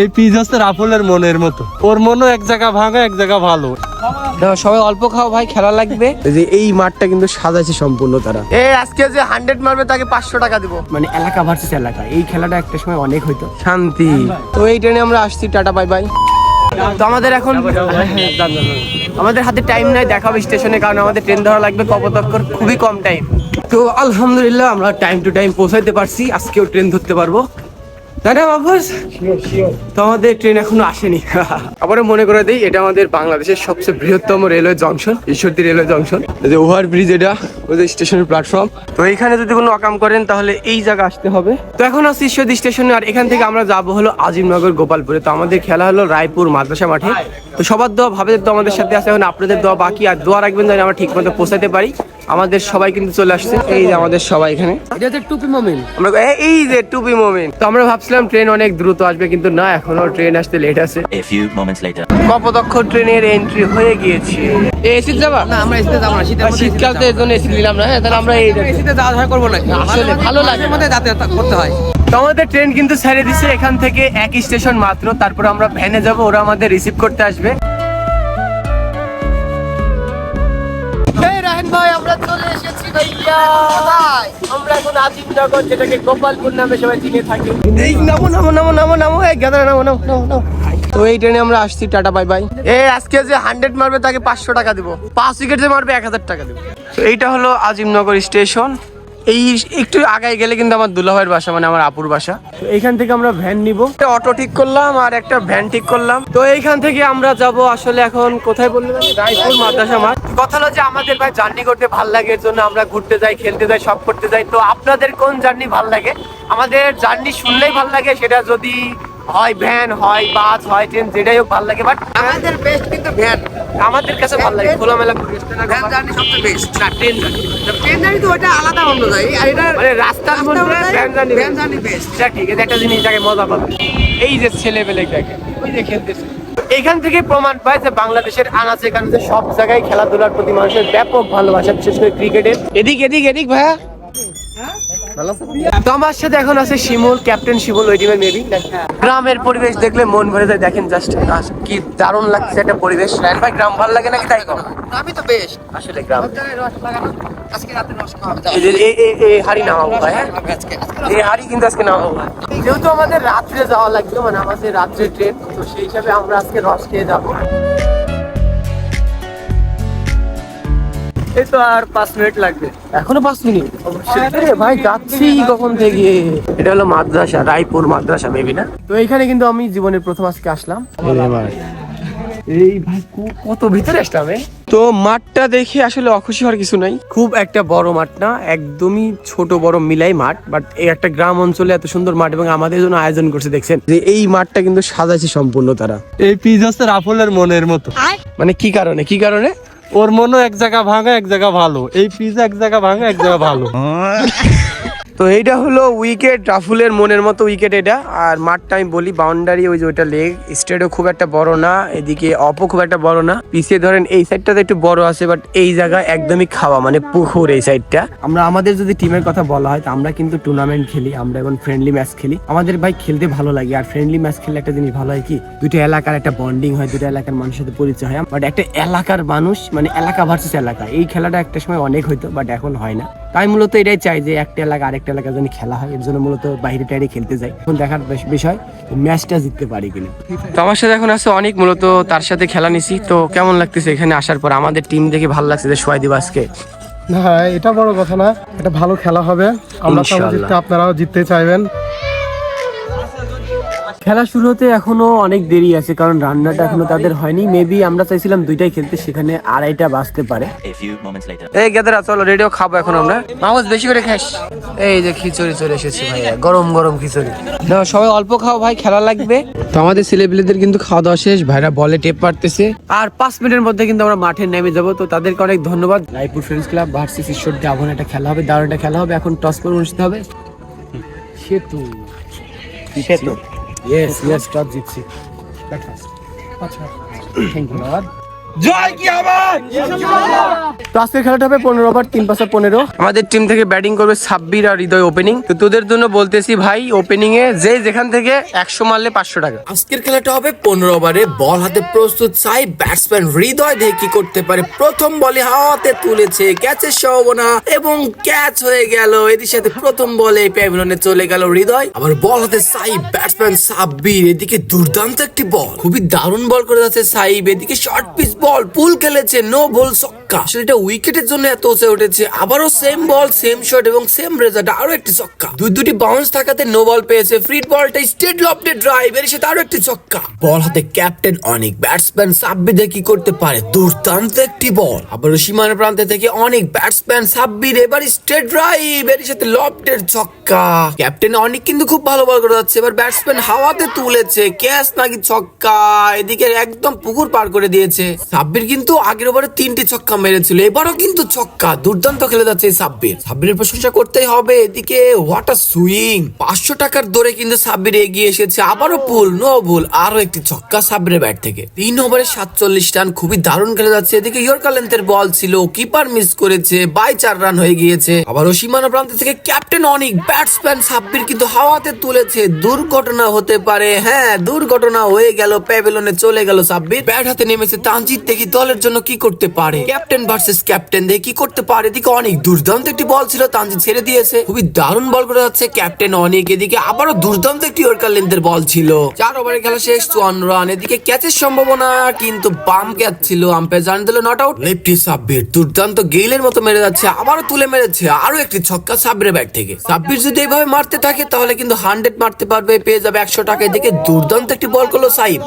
এই পিস হচ্ছে রাফুলের মনের মতো। ওর মনও এক জায়গা ভাঙা এক জায়গা ভালো। সবাই অল্প খাও ভাই খেলা লাগবে। এই যে এই মাঠটা কিন্তু সাজাইছে সম্পূর্ণ তারা। এ আজকে যে হান্ড্রেড মারবে তাকে পাঁচশো টাকা দিব। মানে এলাকা ভার্সেস এলাকা এই খেলাটা একটা সময় অনেক হইতো। শান্তি। তো এই ট্রেনে আমরা আসছি টাটা বাই বাই। তো আমাদের এখন আমাদের হাতে টাইম নাই দেখাবো স্টেশনে কারণ আমাদের ট্রেন ধরা লাগবে কপতক্ষর খুবই কম টাইম তো আলহামদুলিল্লাহ আমরা টাইম টু টাইম পৌঁছাইতে পারছি আজকেও ট্রেন ধরতে পারব। না বাবুস তো আমাদের ট্রেন এখনও আসেনি। আবারও মনে করে দিই এটা আমাদের বাংলাদেশের সবচেয়ে বৃহত্তম railway junction Ishwardi railway junction. যে ওভার ব্রিজ এটা ওই যে স্টেশনের প্ল্যাটফর্ম তো এইখানে যদি কোনো অকাম করেন তাহলে এই জায়গা আসতে হবে। তো এখন আছি ঈশ্বরদী স্টেশনে আর এখান থেকে আমরা যাব হলো আজিমনগর গোপালপুরে। তো আমাদের খেলা হলো রায়পুর মাদ্রাসা মাঠে। তো সবার দোয়া ভাবেদের তো আমাদের সাথে আছে এখন আপনাদের দোয়া বাকি। আর দোয়া রাখবেন যেন আমরা ঠিক মতো পৌঁছাতে পারি। আমাদের সবাই কিন্তু চলে আসছে। এই যে আমাদের সবাই এখানে। এটা হচ্ছে টুপি মোমেন্ট আমরা এই যে টুপি মোমেন্ট তো আমরা ভাবছিলাম ট্রেন অনেক দ্রুত আসবে কিন্তু না এখনও ট্রেন আসতে লেট আছে. কপদক্ষ ট্রেনের এন্ট্রি হয়ে গিয়েছে। এসি যাবা? না আমরা এসিতে যাব না শীতকাল তো এর এসি নিলাম না হ্যাঁ? তাহলে আমরা এসিতে যাওয়া হয় করব না। আসলে ভালো লাগে। মধ্যে যাতায়াত করতে হয়। আমাদের ট্রেন কিন্তু ছেড়ে দিছে এখান থেকে এক স্টেশন মাত্র তারপর আমরা ভ্যানে যাব ওরা আমাদের রিসিভ করতে আসবে। ভাই আমরা চলে আমরা এখন আজিমনগর যেটাকে গোপালপুর নামে সবাই থাকি। এই নামো নামো তো এই ট্রেনে আমরা আসছি, টাটা, বাই এ, আজকে যে হান্ড্রেড মারবে, তাকে পাঁচশো টাকা দিব। পাঁচ উইকেট যে মারবে, এক হাজার টাকা দেবো। তো এইটা হলো আজিমনগর স্টেশন। এই একটু আগায় গেলে কিন্তু আমার দুলাভাইয়ের বাসা মানে আমার আপুর বাসা। তো এইখান থেকে আমরা ভ্যান নিব। অটো ঠিক করলাম আর একটা ভ্যান ঠিক করলাম। তো এইখান থেকে আমরা যাব আসলে এখন কোথায় আপনি? রায়পুর মাদ্রাসা মাঠ। কথা হলো যে আমাদের ভাই জার্নি করতে ভালো লাগে এর জন্য আমরা ঘুরতে যাই খেলতে যাই সব করতে যাই। তো আপনাদের কোন জার্নি ভালো লাগে? আমাদের জার্নি শুনলেই ভালো লাগে সেটা যদি হয় ভ্যান হয় বাস হয় ট্রেন যেটাই হোক ভালো লাগে বাট আমাদের বেস্ট কিন্তু ভ্যান আমাদের কাছে ভালো লাগে। খোলামেলা পরিবেশটা না ভ্যান জার্নি সবচেয়ে বেস্ট না ট্রেন জার্নি ট্রেন জার্নি তো ওটা আলাদা অন্য যায় আর এটা মানে রাস্তার মধ্যে van journey van journey best এটা ঠিক আছে একটা জিনিস যাকে মজা পাবে। এই যে দেখে ওই যে খেলতেছে। এখান থেকে প্রমাণ পায় যে বাংলাদেশের আনাচে কানাচে সব জায়গায় খেলাধুলার প্রতি মানুষের ব্যাপক ভালোবাসা বিশেষ করে ক্রিকেটের এদিক এদিক এদিক ভাইয়া। তো আমার সাথে এখন আছে শিমুল ক্যাপ্টেন শিমুল ওই টিমের মেবি গ্রামের পরিবেশ দেখলে মন ভরে যায় দেখেন জাস্ট কি দারুণ লাগছে একটা পরিবেশ। রায়ন ভাই গ্রাম ভালো লাগে নাকি তাই কম আমি তো বেস্ট আসলে গ্রাম। আজকে রাতে রস এই যে এই- এই- এই হাড়ি নামাবো ভাই হ্যাঁ? এই হাড়ি কিন্তু আজকে নামাবো যেহেতু আমাদের রাত্রে যাওয়া লাগবে মানে আমাদের রাত্রে ট্রেন তো সেই হিসাবে আমরা আজকে রস খেয়ে যাব। এই তো আর পাঁচ মিনিট লাগবে। এখনও পাঁচ মিনিট? আরে ভাই যাচ্ছি কখন থেকে? এটা হলো মাদ্রাসা রায়পুর মাদ্রাসা মেবি না? তো এইখানে কিন্তু আমি জীবনের প্রথম আজকে আসলাম। এই ভাই। কত ভিতরে আসলাম তো মাঠটা দেখে আসলে অখুশি হওয়ার কিছু নাই। খুব একটা বড় মাঠ না একদমই ছোট বড় মিলাই মাঠ বাট এই একটা গ্রাম অঞ্চলে এত সুন্দর মাঠ এবং আমাদের জন্য আয়োজন করছে দেখছেন? যে এই মাঠটা কিন্তু সাজাইছে সম্পূর্ণ তারা। এই পিস হচ্ছে রাফুলের মনের মতো। মানে কি কারণে? কি কারণে? ওর মনও এক জায়গা ভাঙা, এক জায়গা ভালো। এই পিস এক জায়গা ভাঙা, এক জায়গা ভালো। তো এইটা হলো উইকেট রাফুলের মনের মতো উইকেট এটা। আর মাঠটা আমি বলি বাউন্ডারি ওই যে ওইটা লেগ স্টেটও খুব একটা বড় না, এদিকে অপও খুব একটা বড় না। পিছিয়ে ধরেন এই সাইডটাতে একটু বড় আছে বাট এই জায়গা একদমই খাওয়া মানে পুকুর এই সাইডটা আমরা, আমাদের যদি টিমের কথা বলা হয়, তো আমরা কিন্তু টুর্নামেন্ট খেলি, আমরা এখন ফ্রেন্ডলি ম্যাচ খেলি। আমাদের ভাই খেলতে ভালো লাগে, আর ফ্রেন্ডলি ম্যাচ খেললে একটা জিনিস ভালো হয় কি দুটো এলাকার একটা বন্ডিং হয় দুটো এলাকার মানুষের সাথে পরিচয় হয়। বাট একটা এলাকার মানুষ মানে এলাকা ভার্সেস এলাকা, এই খেলাটা একটা সময় অনেক হইতো বাট এখন হয় না। তাই মূলত এটাই চাই যে একটা এলাকা আরেকটা এলাকা জানি খেলা হয় এর জন্য মূলত বাইরে টাইরে খেলতে যাই এখন দেখার বিষয় ম্যাচটা জিততে পারি কিনা। তো আমার সাথে এখন আছে অনেক মূলত তার সাথে খেলা নিছি। তো কেমন লাগতেছে এখানে আসার পর? আমাদের টিম দেখে ভালো লাগছে যে সোয়াই দিবাসকে না এটা বড় কথা না এটা ভালো খেলা হবে। আমরা জিততে আপনারাও জিততে চাইবেন। খেলা শুরু হতে এখনও অনেক দেরি আছে কারণ রান্নাটা এখনও তাদের হয়নি। মেবি আমরা চাইছিলাম দুইটাই খেলতে সেখানে আড়াইটা বাজতে পারে. এই গেদারা চলো রেডিও খাব এখন আমরা। মাহমুদ বেশি করে খাস। এই যে খিচুড়ি চলে এসেছে ভাইয়া গরম গরম খিচুড়ি। না সবাই অল্প খাও ভাই খেলা লাগবে। তো আমাদের ছেলেপিলেদের কিন্তু খাওয়া দাওয়া শেষ ভাইরা বলে টেপ পারতেছে আর পাঁচ মিনিটের মধ্যে কিন্তু আমরা মাঠে নেমে যাব তো তাদেরকে অনেক ধন্যবাদ। রায়পুর ফ্রেন্ডস ক্লাব ভার্সেস ঈশ্বর আবহান একটা খেলা হবে দারুণ একটা খেলা হবে এখন টস করে অনুষ্ঠিত হবে। সেতু। সেতু। ইয়েস ইয়েস টস জিতছি আচ্ছা ধন্যবাদ তো আজকের খেলাটা হবে পনেরো ওভার তিন পাঁচা পনেরো। আমাদের টিম থেকে ব্যাটিং করবে সাব্বির আর হৃদয় ওপেনিং তো তোদের জন্য বলতেছি ভাই ওপেনিং এ যে যেখান থেকে একশো মারলে পাঁচশো টাকা। আজকের খেলাটা হবে পনেরো ওভারে বল হাতে প্রস্তুত চাই ব্যাটসম্যান হৃদয় দেখে কি করতে পারে? প্রথম বলে হাতে তুলেছে ক্যাচের সম্ভাবনা এবং ক্যাচ হয়ে গেল। এদের সাথে প্রথম বলে প্যাভিলনে চলে গেল হৃদয়। আবার বল হাতে সাইব ব্যাটসম্যান সাব্বির। এদিকে দুর্দান্ত একটি বল। খুবই দারুণ বল করে যাচ্ছে সাইব। এদিকে শর্ট পিচ বল পুল খেলেছে নো বল ছক্কা। এটা উইকেটের জন্য এত উঁচে উঠেছে। আবারও সেম বল সেম শট এবং সেম রেজাল্ট আরও একটি ছক্কা। দুই দুটি বাউন্স থাকাতে নো বল পেয়েছে। ফ্রি বলটা স্টেট লফটে ড্রাইভ এর সাথে আরও একটি ছক্কা। বল হাতে ক্যাপ্টেন অনেক ব্যাটসম্যান সাব্বির কি করতে পারে। দুর্দান্ত একটি বল আবার সীমানা প্রান্তে থেকে অনেক ব্যাটসম্যান সাব্বির, এবার স্টেট ড্রাইভ এর সাথে লফটের ছক্কা। ক্যাপ্টেন অনেক কিন্তু খুব ভালো বল করে যাচ্ছে। এবার ব্যাটসম্যান হাওয়াতে তুলেছে ক্যাচ নাকি ছক্কা এদিকে একদম পুকুর পার করে দিয়েছে। সাব্বির কিন্তু আগের ওভারে তিনটি ছক্কা মেরেছিল, এবারও কিন্তু ছক্কা, দুর্দান্ত খেলে যাচ্ছে সাব্বির। সাব্বিরের প্রশংসা করতেই হবে, এদিকে হোয়াট আ সুইং পাঁচশো টাকার দরে কিন্তু সাব্বির এগিয়ে এসেছে, আবারও পুল নো ভুল আরও একটি ছক্কা সাব্বিরের ব্যাট থেকে। তিন ওভারে সাতচল্লিশ রান, খুবই দারুণ খেলে যাচ্ছে, এদিকে ইয়র্কার লেন্থের বল ছিল কিপার মিস করেছে বাই চার রান হয়ে গিয়েছে। আবারও সীমানা প্রান্ত থেকে ক্যাপ্টেন অনেক ব্যাটসম্যান সাব্বির কিন্তু হাওয়াতে তুলেছে, দুর্ঘটনা হতে পারে হ্যাঁ দুর্ঘটনা হয়ে গেল, প্যাভিলনে চলে গেল সাব্বির। ব্যাট হাতে নেমেছে তানজিৎ দেখি দলের জন্য কি করতে পারে। ক্যাপ্টেন ভার্সেস ক্যাপ্টেন দেখি কি করতে পারে? এদিকে অনেক দুর্দান্ত একটি বল ছিল তানজিৎ ছেড়ে দিয়েছে। খুবই দারুণ বল করে যাচ্ছে ক্যাপ্টেন অনেক। এদিকে আবারও দুর্দান্ত একটি ইয়র্কার লেন্থের বল ছিল। চার ওভারে খেলা শেষ, চুয়ান্ন রান। এদিকে ক্যাচের সম্ভাবনা, কিন্তু বাম ক্যাচ ছিল আম্পায়ার জানিয়ে দিল, নট আউট। লেফটি সাব্বির দুর্দান্ত গেইলের মতো মেরে যাচ্ছে, আবারও তুলে মেরেছে আরও একটি ছক্কা সাব্বিরের ব্যাট থেকে। সাব্বির যদি এইভাবে মারতে থাকে, তাহলে কিন্তু হান্ড্রেড মারতে পারবে, পেয়ে যাবে একশো টাকা। এদিকে দুর্দান্ত একটি বল করল সাইব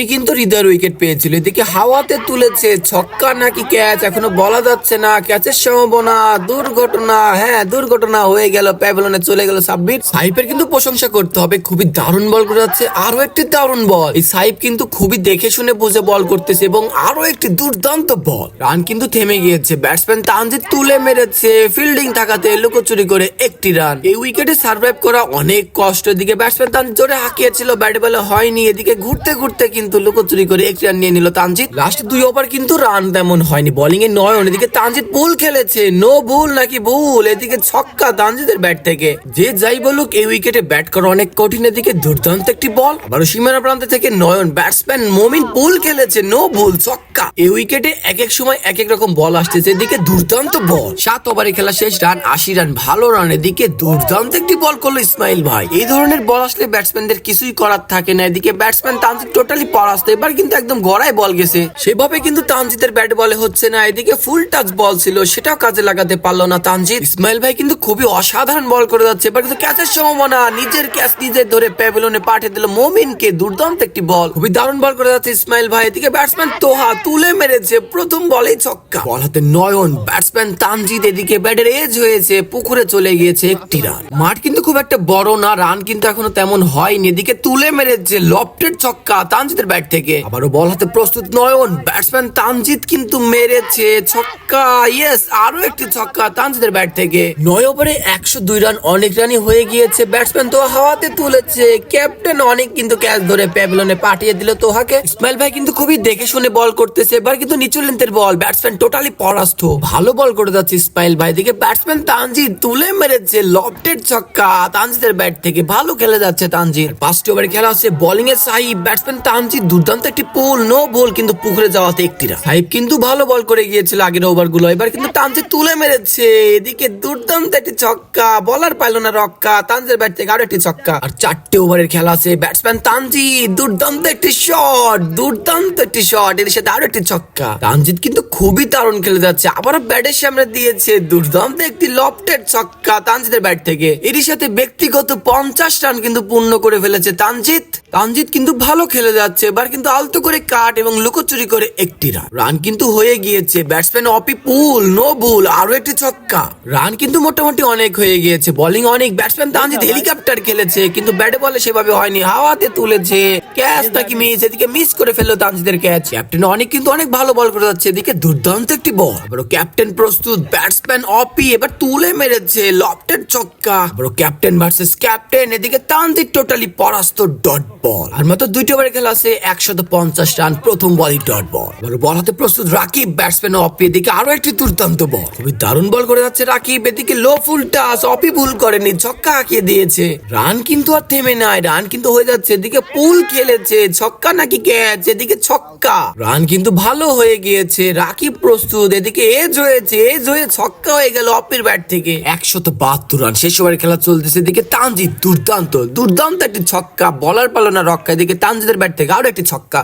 এই কিন্তু হৃদয়ের উইকেট পেয়েছিল। এদিকে হাওয়াতে তুলেছে, ছক্কা নাকি ক্যাচ, এখনও বলা যাচ্ছে না। ক্যাচের সম্ভাবনা, দুর্ঘটনা হ্যাঁ দুর্ঘটনা হয়ে গেল, প্যাভিলনে চলে গেল সাব্বির। সাইপের কিন্তু প্রশংসা করতে হবে, খুবই দারুণ বল করে যাচ্ছে আরও একটি দারুণ বল। এই সাইব কিন্তু খুবই দেখে শুনে বুঝে বল করতেছে এবং আরও একটি দুর্দান্ত বল। রান কিন্তু থেমে গিয়েছে, ব্যাটসম্যান তানজিদ তুলে মেরেছে, ফিল্ডিং থাকাতে লুকোচুরি করে একটি রান। এই উইকেটে সার্ভাইভ করা অনেক কষ্ট, এদিকে ব্যাটসম্যান তানজিদ জোরে হাঁকিয়েছিল, ব্যাটে বলে হয়নি, এদিকে ঘুরতে ঘুরতে কিন্তু লুকোচুরি করে একটি রান নিয়ে নিল তানজিদ। লাস্ট দুই ওভার কিন্তু রান তেমন হয়নি। বোলিং এ নয় এদিকে তানজিদ ভুল খেলেছে। নো ভুল নাকি ভুল? এদিকে ছক্কা তানজিদের ব্যাট থেকে। যে যাই বলুক, এই উইকেটে ব্যাট করা অনেক কঠিন। এদিকে দুর্দান্ত একটি বল আবারও সীমানা প্রান্ত থেকে নয়ন ব্যাটসম্যান মমিন ভুল খেলেছে। নো ভুল, ছক্কা। এই উইকেটে এক এক সময় এক এক রকম বল আসতেছে। এদিকে দুর্দান্ত বল সাত ওভারে খেলা শেষ রান আশি রান ভালো রান এদিকে দুর্দান্ত একটি বল করল ইসমাইল ভাই। এই ধরনের বল আসলে ব্যাটসম্যানদের কিছুই করার থাকে না। এদিকে ব্যাটসম্যান তানজিদ টোটালি পরাস্ত। এবার কিন্তু একদম গড়ায় বল গেছে। সেভাবে কিন্তু তানজিদের ব্যাট বলে হচ্ছে না। এদিকে ফুল টাচ বল ছিল, সেটাও কাজে লাগাতে পারল না তানজিদ। ইসমাইল ভাই কিন্তু খুবই অসাধারণ বল করে যাচ্ছে এবার কিন্তু ক্যাচের সম্ভাবনা, নিজের ক্যাচ নিজে ধরে প্যাভিলনে পাঠিয়ে দিল মোমিনকে, দুর্দান্ত একটি বল। খুবই দারুণ বল করে যাচ্ছে ইসমাইল ভাই। এদিকে ব্যাটসম্যান তোহা তুলে মেরেছে, প্রথম বলেই ছক্কা। বল হাতে নয়ন ব্যাটসম্যান তানজিদ এদিকে ব্যাটের এজ হয়েছে, পুকুরে চলে গিয়েছে একটি রান মাঠ কিন্তু খুব একটা বড় না রান কিন্তু এখনও তেমন হয়নি। এদিকে তুলে মেরেছে লফটের ছক্কা তানজিদের ব্যাট থেকে। আবারও বল হাতে প্রস্তুত নয়ন ব্যাটসম্যান তানজিদ কিন্তু মেরেছে, ছক্কা ইয়েস আরও একটি ছক্কা তানজিদের ব্যাট থেকে। নয় ওভারে একশো দুই রান অনেক রানই হয়ে গিয়েছে। ব্যাটসম্যান তো হাওয়াতে তুলেছে। ক্যাপ্টেন অনেক কিন্তু ক্যাচ ধরে প্যাভিলনে পাঠিয়ে দিল তোহাকে। ইসমাইল ভাই কিন্তু খুবই দেখে শুনে বল করতেছে, এবার কিন্তু নিচু লেন্থের বল ব্যাটসম্যান টোটালি পরাস্ত। ভালো বল করে যাচ্ছে ইসমাইল ভাই। দিকে ব্যাটসম্যান তানজিদ তুলে মেরেছে লফটেড ছক্কা তানজিদের ব্যাট থেকে। ভালো খেলে যাচ্ছে তানজিদ পাঁচটি ওভারে খেলা হচ্ছে বোলিং এর সাহিব। ব্যাটসম্যান তানজিদ দুর্দান্ত একটি পুল নো বল কিন্তু পুকুরে যাওয়াতে একটি রান সাহিব কিন্তু ভালো বল করে গিয়েছিল আগের ওভারগুলো এবার কিন্তু তানজিদ তুলে মেরেছে। এদিকে দুর্দান্ত একটি ছক্কা। বলার পাইলো না রক্কা। তানজিদের ব্যাট থেকে আরও একটি ছক্কা। আর চারটে ওভারের খেলা আছে। ব্যাটসম্যান তানজিদ, দুর্দান্ত একটি শট। দুর্দান্ত একটি শট। এর সাথে আরও একটি ছক্কা। তানজিদ কিন্তু খুবই দারুণ খেলে যাচ্ছে। আবারও ব্যাটের সামনে দিয়েছে। দুর্দান্ত একটি লফটেড ছক্কা তানজিদের ব্যাট থেকে। এর সাথে ব্যক্তিগত পঞ্চাশ রান কিন্তু পূর্ণ করে ফেলেছে তানজিদ। তানজিদ কিন্তু ভালো খেলে যাচ্ছে এবার কিন্তু আলতো করে কাট এবং লুকোচুরি করে একটি রান। রান কিন্তু হয়ে গিয়েছে ব্যাটসম্যান অপি পুল নো ভুল আরও একটি ছক্কা। রান কিন্তু মোটামুটি অনেক হয়ে গিয়েছে বোলিং অনেক। ব্যাটসম্যান তানজিদ হেলিকপ্টার খেলেছে কিন্তু ব্যাটে বলে সেভাবে হয়নি হাওয়াতে তুলেছে। ক্যাচ নাকি মিস এদিকে মিস করে ফেলল তানজিদের ক্যাচ। ক্যাপ্টেন অনেক কিন্তু অনেক ভালো বল করে যাচ্ছে এদিকে দুর্দান্ত একটি বল। আবারও ক্যাপ্টেন প্রস্তুত ব্যাটসম্যান অপি এবার তুলে মেরেছে লফটেড ছক্কা। আবারও ক্যাপ্টেন ভার্সেস ক্যাপ্টেন এদিকে তানজিদ টোটালি পরাস্ত ডট বল আর মাত্র দুইটি ওভারে খেলা আছে, একশত পঞ্চাশ রান, প্রথম বলই ডট বল। এবার বল হাতে প্রস্তুত রাকিব ব্যাটসম্যান অপি এদিকে আরও একটি দুর্দান্ত বল। খুবই দারুণ বল করে যাচ্ছে রাকিব, এদিকে লো ফুল টাস অপি ভুল করেনি, ছক্কা আঁকিয়ে দিয়েছে। রান কিন্তু আর থেমে নাই, রান কিন্তু হয়ে যাচ্ছে, এদিকে পুল খেলেছে, ছক্কা নাকি ক্যাচ, এদিকে ছক্কা। রান কিন্তু ভালো হয়ে গিয়েছে, রাকিব প্রস্তুত, এদিকে এজ হয়েছে এজ হয়ে ছক্কা হয়ে গেল অপির ব্যাট থেকে। একশত বাহাত্তর রান, শেষ ওভারে খেলা চলতেছে, এদিকে তানজিদ দুর্দান্ত দুর্দান্ত একটি ছক্কা বলার পালো না রক্ষা এদিকে তানজিদের ব্যাট থেকে আরও একটি ছক্কা।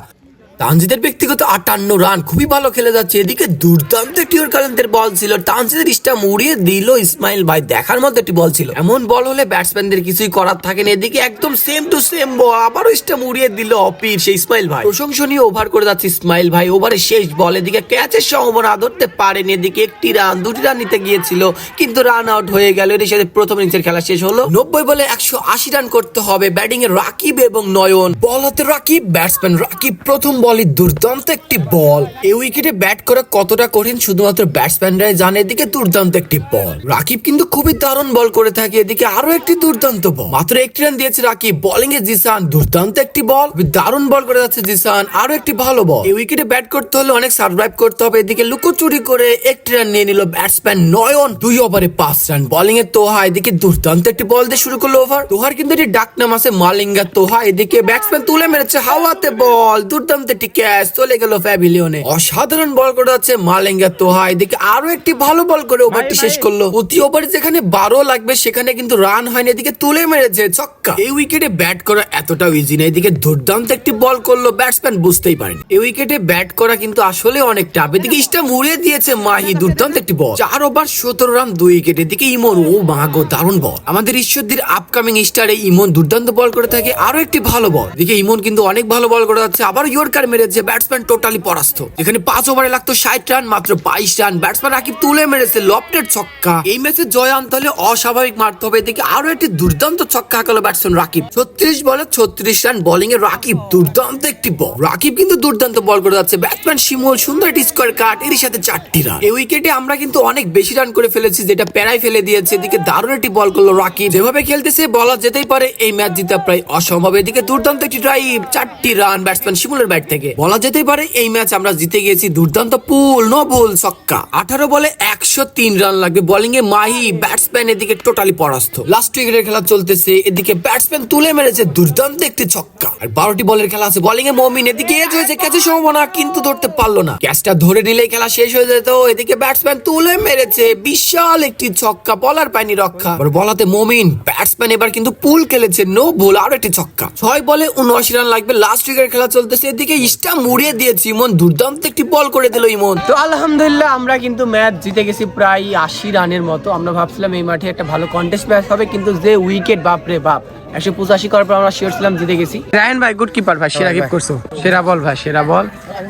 তানজিদের ব্যক্তিগত আটান্ন রান, খুবই ভালো খেলে যাচ্ছে। এদিকে দুর্দান্ত একটি কারেন্টের বল ছিল। তানজিদের ইস্টা মুড়িয়ে দিল ইসমাইল ভাই। দেখার মতো একটি বল ছিল। এমন বল হলে ব্যাটসম্যানদের কিছুই করার থাকে না। এদিকে একদম সেম টু সেম বল আবারও ইস্টা মুড়িয়ে দিল অপির সেই ইসমাইল ভাই। প্রশংসনীয় ওভার করে যাচ্ছে ইসমাইল ভাই। ওভারে শেষ বল এদিকে ক্যাচের সম্ভাবনা ধরতে পারেনি। এদিকে একটি রান দুটি রান নিতে গিয়েছিল, কিন্তু রান আউট হয়ে গেল। এর সাথে প্রথম ইনিংসের খেলা শেষ হলো। নব্বই বলে একশো আশি রান করতে হবে। ব্যাটিং এ রাকিব এবং নয়ন। বল হাতে রাকিব ব্যাটসম্যান রাকিব। প্রথম বলই দুর্দান্ত একটি বল। এই উইকেটে ব্যাট করা কতটা কঠিন শুধুমাত্র ব্যাটসম্যানরাই জানে, এদিকে দুর্দান্ত একটি বল। রাকিব কিন্তু খুবই দারুণ বল করে থাকে, এদিকে আরও একটি দুর্দান্ত বল। মাত্র একটি রান দিয়েছে রাকিব বোলিং এ জিসান দুর্দান্ত একটি বল। দারুণ বল করে যাচ্ছে জিসান আরও একটি ভালো বল। এই উইকেটে ব্যাট করতে হলে অনেক সার্ভাইভ করতে হবে, এদিকে লুকোচুরি করে একটি রান নিয়ে নিল ব্যাটসম্যান নয়ন, দুই ওভারে পাঁচ রান। বোলিং এ তোহা, এদিকে দুর্দান্ত একটি বল দিয়ে শুরু করল ওভার তোহার কিন্তু একটি ডাক নাম আছে মালিঙ্গা তোহা, এদিকে ব্যাটসম্যান তুলে মেরেছে হাওয়াতে বল, দুর্দান্ত একটি ক্যাচ চলে গেল প্যাভিলিয়নে। অসাধারণ বল করে যাচ্ছে মালিঙ্গা তোহা এদিকে আরও একটি ভালো বল করে ওভারটি শেষ করল। প্রতি ওভারে যেখানে বারো লাগবে সেখানে কিন্তু রান হয়নি। এদিকে তুলে মেরেছে ছক্কা। এই উইকেটে ব্যাট করা এতটাও ইজি না। এদিকে দুর্দান্ত একটি বল করল ব্যাটসম্যান বুঝতেই পারেনি। এই উইকেটে ব্যাট করা কিন্তু আসলে অনেক টাফ এদিকে ইস্টা মুড়িয়ে দিয়েছে মাহি দুর্দান্ত একটি বল। চার ওভার সতেরো রান দুই উইকেট এদিকে ইমন ও মাগো দারুণ বল। আমাদের ঈশ্বরদীর আপকামিং স্টারে ইমন দুর্দান্ত বল করে থাকে। আরও একটি ভালো বল। এদিকে ইমন কিন্তু অনেক ভালো বল করে যাচ্ছে আবার ইয়র্কার মেরেছে ব্যাটসম্যান টোটালি পরাস্ত। এখানে পাঁচ ওভারে লাগতো ষাট রান মাত্র বাইশ রান ব্যাটসম্যান রাকিব তুলে মেরেছে লফটের ছক্কা। এই ম্যাচে জয় আনতে হলে অস্বাভাবিক মারতে হবে। এদিকে আরও একটি দুর্দান্ত ছক্কা হাঁকালো ব্যাটসম্যান রাকিব। ছত্রিশ বলে ছত্রিশ রান বোলিং এ রাকিব। দুর্দান্ত একটি বল রাকিব কিন্তু দুর্দান্ত বল করে যাচ্ছে। ব্যাটসম্যান শিমুল, সুন্দর একটি স্কোয়ার কাট এর সাথে চারটি রান এই উইকেটে আমরা কিন্তু অনেক বেশি রান করে ফেলেছি, যেটা প্যারায় ফেলে দিয়েছে। এদিকে দারুণ একটি বল করল রাকিব। যেভাবে খেলতেছে, বলা যেতেই পারে এই ম্যাচ জিতা প্রায় অসম্ভব। এদিকে দুর্দান্ত একটি ড্রাইভ চারটি রান ব্যাটসম্যান শিমুলের ব্যাট থেকে। বলা যেতেই পারে এই ম্যাচ আমরা জিতে গিয়েছি দুর্দান্ত পুল নো ভুল ছক্কা। আঠারো বলে একশো তিন রান লাগবে। বোলিং এ মাহি ব্যাটসম্যান এদিকে টোটালি পরাস্ত। লাস্ট উইকেটের খেলা চলতেছে, এদিকে ব্যাটসম্যান তুলে মেরেছে দুর্দান্ত একটি ছক্কা। আর বারোটি বলের খেলা আছে। বোলিং এ মমিন এদিকে এজ হয়েছে ক্যাচের সম্ভাবনা কিন্তু ধরতে পারল না। ক্যাচটা ধরে নিলেই খেলা শেষ হয়ে যেত। এদিকে ব্যাটসম্যান তুলে মেরেছে, বিশাল একটি ছক্কা। বলার পায়নি রক্ষা। বলাতে মমিন ব্যাটসম্যান এবার কিন্তু পুল খেলেছে নো বল আরও একটি ছক্কা। ছয় বলে উনআশি রান লাগবে। লাস্ট উইকেটের খেলা চলতেছে, এদিকে ইস্টা মুড়িয়ে দিয়েছি ইমন দুর্দান্ত একটি বল করে দিল ইমন। তো আলহামদুলিল্লাহ আমরা কিন্তু ম্যাচ জিতে গেছি প্রায় আশি রানের মতো। আমরা ভাবছিলাম এই মাঠে একটা ভালো কন্টেস্ট ম্যাচ হবে কিন্তু যে উইকেট বাপ রে বাপ। একশো পঁচাশি করার পর আমরা শিওর ছিলাম জিতে গেছি। রায়ন ভাই গুড কিপার ভাই সেরা গিফট করছ। সেরা বল ভাই সেরা বল।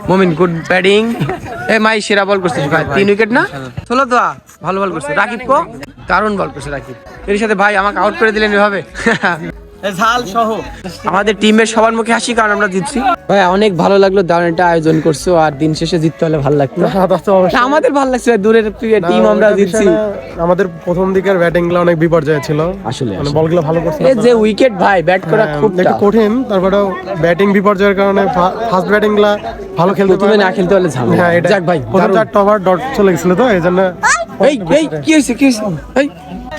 মোমিন গুড ব্যাটিং এ মাই সেরা বল করছিস ভাই। তিন উইকেট না? ষোলো তো ভালো বল করছে। রাকিব কো দারুণ বল করছে রাকিব। এর সাথে ভাই আমাকে আউট করে দিলেন এভাবে। ঝাল সহ। আমাদের টিমের সবার মুখে হাসি কারণ আমরা জিতছি। ভাই অনেক ভালো লাগল দারুণ একটা আয়োজন করছ আর দিন শেষে জিততে হলে ভালো লাগতো। হ্যাঁ, আমাদের ভালো লাগছে দূরের টিম আমরা জিতছি। আমাদের প্রথম দিকের ব্যাটিংগুলো অনেক বিপর্যয় ছিল। আসলে, মানে। বলগুলো ভালো করছিল এই যে উইকেট ভাই ব্যাট করা হ্যাঁ, খুব একটু কঠিন তারপরেও ব্যাটিং বিপর্যয়ের কারণে ফার্স্ট ব্যাটিংগুলা ভালো খেলতে পারে না খেলতে পারলে ঝামেলা। হ্যাঁ এটা যাক ভাই, প্রথম দারুণ। চারটা ওভার ডট চলে গেছিল তো এই জন্য এই এই কি হয়েছে কি হয়েছে? এই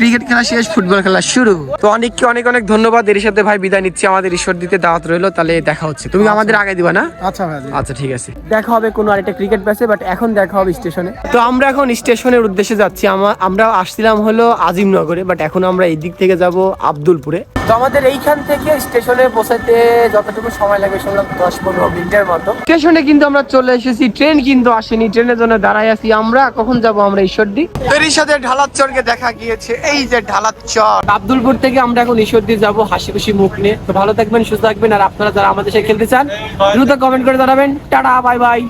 ক্রিকেট খেলা শেষ ফুটবল খেলা শুরু। তো অনেককে অনেক অনেক ধন্যবাদ। এর সাথে ভাই বিদায় নিচ্ছি। আমাদের ঈশ্বর দিতে দাওয়াত রইল তাহলে দেখা হচ্ছে। তুমি আমাদের আগে দিবা না? আচ্ছা ভাই আচ্ছা ঠিক আছে। দেখা হবে কোনো আরেকটা ক্রিকেট ম্যাচে বাট এখন দেখা হবে স্টেশনে। তো আমরা এখন স্টেশনের উদ্দেশ্যে যাচ্ছি। আমা- আমরা আসছিলাম হলো আজিমনগরে বাট এখন আমরা এই দিক থেকে যাব আব্দুলপুরে। তো আমাদের এইখান থেকে স্টেশনে পৌঁছাতে যতটুকু সময় লাগবে সেগুলো দশ পনেরো মিনিটের মতো। স্টেশনে কিন্তু আমরা চলে এসেছি ট্রেন কিন্তু আসেনি ট্রেনের জন্য দাঁড়াই আছি। আমরা কখন যাব আমরা ঈশ্বরদী এর সাথে ঢালাচ্চরকে দেখা গিয়েছে। এই যে ঢালাচ্চর আব্দুলপুর থেকে আমরা এখন ঈশ্বরদী যাব। হাসি খুশি মুখ নিয়ে। তো ভালো থাকবেন, সুস্থ থাকবেন। আর আপনারা যারা আমাদের সাথে খেলতে চান, দ্রুত কমেন্ট করে জানাবেন। Tata bye bye